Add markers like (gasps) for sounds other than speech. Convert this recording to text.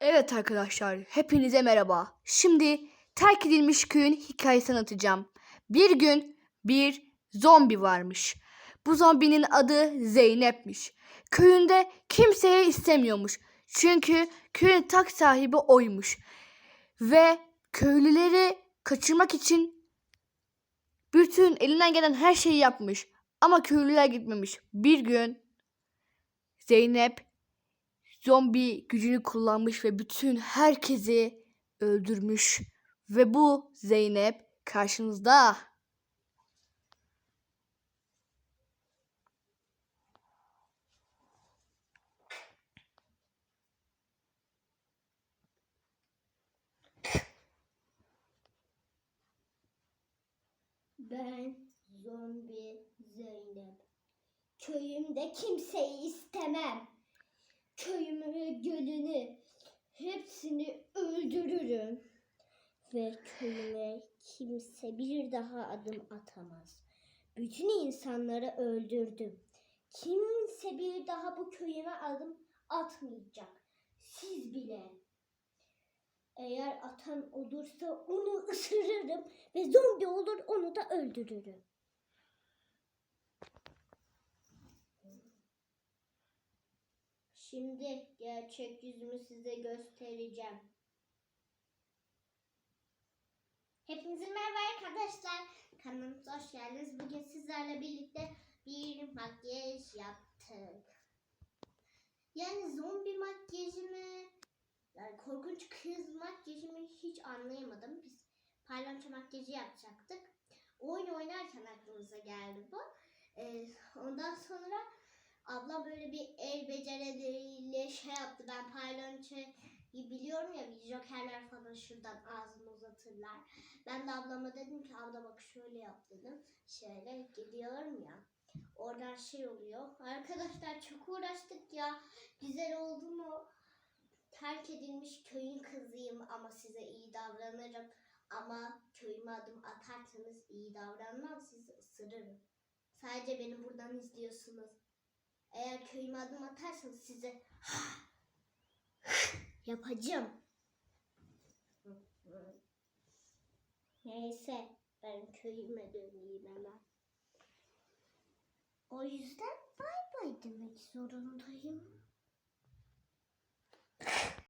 Evet arkadaşlar, hepinize merhaba. Şimdi terk edilmiş köyün hikayesini anlatacağım. Bir gün bir zombi varmış. Bu zombinin adı Zeynep'miş. Köyünde kimseye istemiyormuş. Çünkü köyün tak sahibi oymuş. Ve köylüleri kaçırmak için bütün elinden gelen her şeyi yapmış. Ama köylüler gitmemiş. Bir gün Zeynep zombi gücünü kullanmış ve bütün herkesi öldürmüş. Ve bu Zeynep karşınızda. Ben zombi Zeynep. Köyümde kimseyi istemem. Gölünü hepsini öldürürüm. Ve köyüme kimse bir daha adım atamaz. Bütün insanları öldürdüm. Kimse bir daha bu köyüme adım atmayacak. Siz bile. Eğer atan olursa onu ısırırım ve zombi olur onu da öldürürüm. Şimdi gerçek yüzümü size göstereceğim. Hepinize merhaba arkadaşlar. Kanalımıza hoş geldiniz. Bugün sizlerle birlikte bir makyaj yaptık. Yani zombi makyajı mı? Yani korkunç kız makyajı mı hiç anlayamadım. Biz palyaço makyajı yapacaktık. Oyun oynarken aklımıza geldi bu. Ee, ondan sonra abla böyle bir el becerileriyle şey yaptı. Ben palyaçoyu biliyorum ya bir jokerler falan şuradan ağzını uzatırlar. Ben de ablama dedim ki abla bak şöyle yap dedim. Şöyle gidiyorum ya. Oradan şey oluyor. Arkadaşlar çok uğraştık ya. Güzel oldu mu? terk edilmiş köyün kızıyım ama size iyi davranırım. Ama köyüme adım atarsanız iyi davranmam sizi ısırırım. Sadece beni buradan izliyorsunuz. Eğer köyüme adım atarsanız size (gasps) yapacağım. Neyse ben köyüme döneyim hemen. O yüzden bay bay demek zorundayım. (laughs)